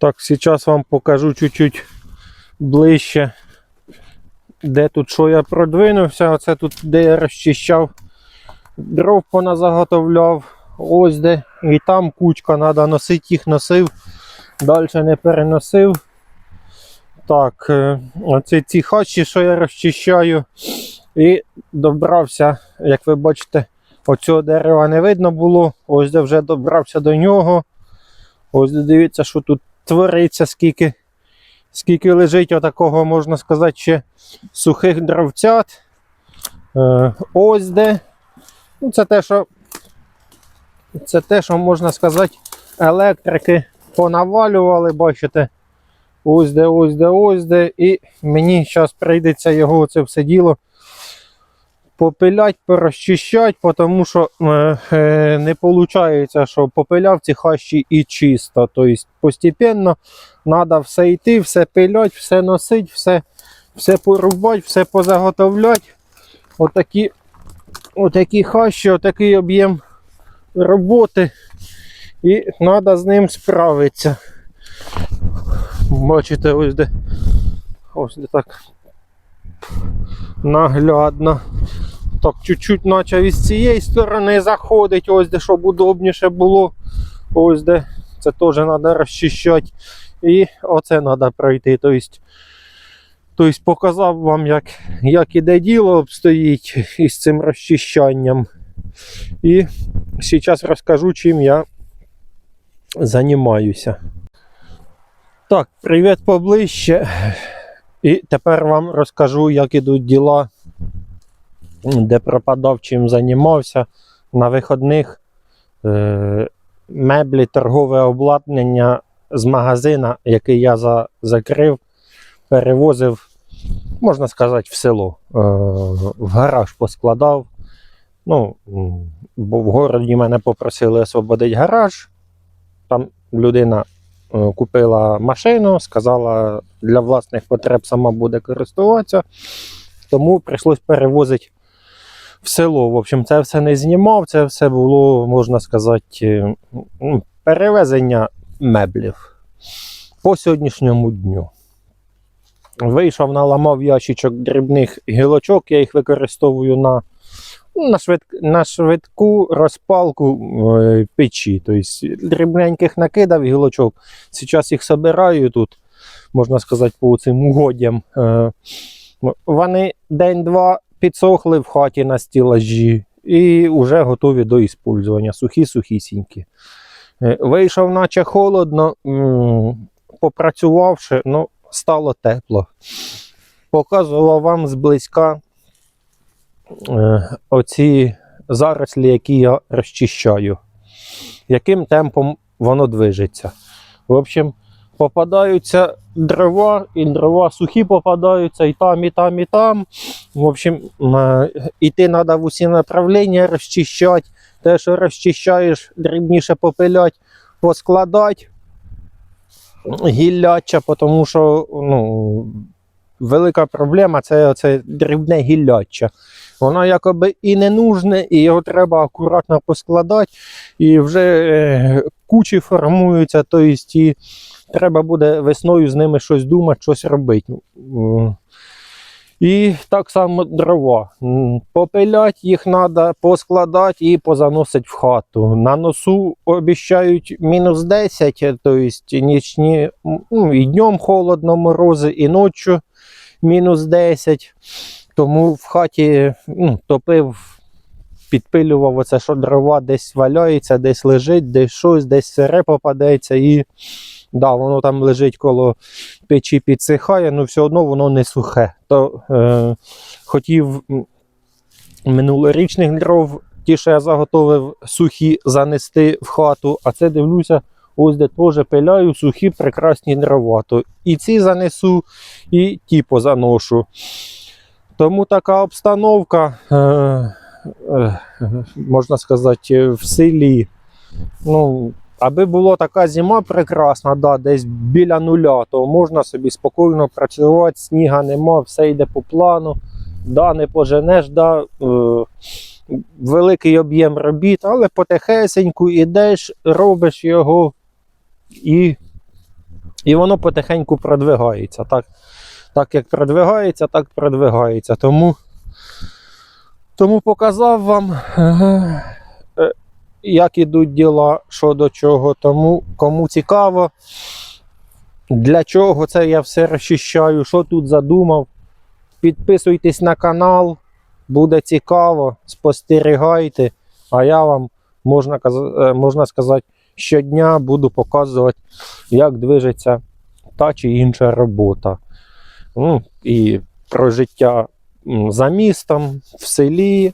Так, зараз вам покажу чуть-чуть ближче, де тут що я продвинувся. Оце тут, де я розчищав, дров поназаготовляв. Ось де. І там кучка, треба носити, їх носив. Далі не переносив. Так, е, оце ці хащі, що я розчищаю. І добрався, як ви бачите, оцього дерева не видно було. Ось де вже добрався до нього. Ось де дивіться, що тут твориться, скільки, скільки лежить отакого, можна сказати, ще сухих дровцят. Е, ось де. Ну, це те, що це те, що можна сказати, електрики понавалювали, бачите. Ось де, ось де, ось де. І мені зараз прийдеться його це все діло попилять, порозчищать, тому що е, е, не виходить, що попиляв ці хащі і чисто. Тобто постепенно треба все йти, все пилять, все носить, все, все порубати, все позаготовляти. Отакі, отакі хащі, отакий об'єм роботи. І треба з ним справитися. Бачите, ось де ось де так наглядно. Так, чуть-чуть почав із цієї сторони заходить, ось де щоб удобніше було. Ось де це теж треба розчищати. І оце треба пройти. Тобто, тобто показав вам, як, як іде діло обстоїть із цим розчищанням. І зараз розкажу, чим я займаюся. Так, привіт поближче. І тепер вам розкажу, як ідуть діла, де пропадав, чим займався. На виходних е, меблі, торгове обладнання з магазина, який я за, закрив, перевозив, можна сказати, в село. Е, в гараж поскладав. Ну, бо в городі мене попросили освободити гараж. Там людина е, купила машину, сказала, для власних потреб сама буде користуватися. Тому прийшлось перевозити в село. В общем, це все не знімав, це все було, можна сказати, е, ну, перевезення меблів по сьогоднішньому дню. Вийшов, наламав ящичок дрібних гілочок, я їх використовую на, ну, на, швид, на швидку розпалку е, печі. Тобто дрібненьких накидав гілочок. Зараз їх собираю тут, можна сказати, по цим угодям. Е, вони день-два підсохли в хаті на стілажі і вже готові до іспользування. Сухі-сухісінькі. Е, Вийшов, наче холодно, попрацювавши, ну, стало тепло. Показував вам зблизька е, оці зарослі, які я розчищаю. Яким темпом воно движеться. В общем, попадаються дрова, і дрова сухі попадаються і там, і там, і там. В общем, е, іти треба в усі направлення, розчищати. Те, що розчищаєш, дрібніше попилять, поскладати гілляча, тому що ну, велика проблема це, це дрібне гілляча. Воно якоби і не нужне, і його треба акуратно поскладати, і вже е, кучі формуються, тобто і треба буде весною з ними щось думати, щось робити. І так само дрова. Попилять їх треба, поскладати і позаносити в хату. На носу обіцяють мінус 10, тобто нічні, ну, і днем холодно, морози, і ночі мінус 10. Тому в хаті ну, топив, підпилював оце, що дрова десь валяється, десь лежить, десь щось, десь сире попадеться. І да, воно там лежить коло печі підсихає, але все одно воно не сухе. То е, хотів минулорічних дров, ті, що я заготовив сухі, занести в хату, а це дивлюся, ось де теж пиляю сухі прекрасні дрова. То і ці занесу, і ті позаношу. Тому така обстановка, е, можна сказати, в селі. Ну, аби була така зима прекрасна, да, десь біля нуля, то можна собі спокійно працювати, сніга нема, все йде по плану. Да, не поженеш, да, е, великий об'єм робіт, але потихесеньку ідеш, робиш його і І воно потихеньку продвигається. Так, так як продвигається, так продвигається. Тому, тому показав вам, е, як ідуть діла, що до чого. Тому кому цікаво, для чого це я все розчищаю, що тут задумав. Підписуйтесь на канал, буде цікаво, спостерігайте. А я вам, можна, е, можна сказати, щодня буду показувати, як движеться та чи інша робота. Ну, і про життя за містом, в селі.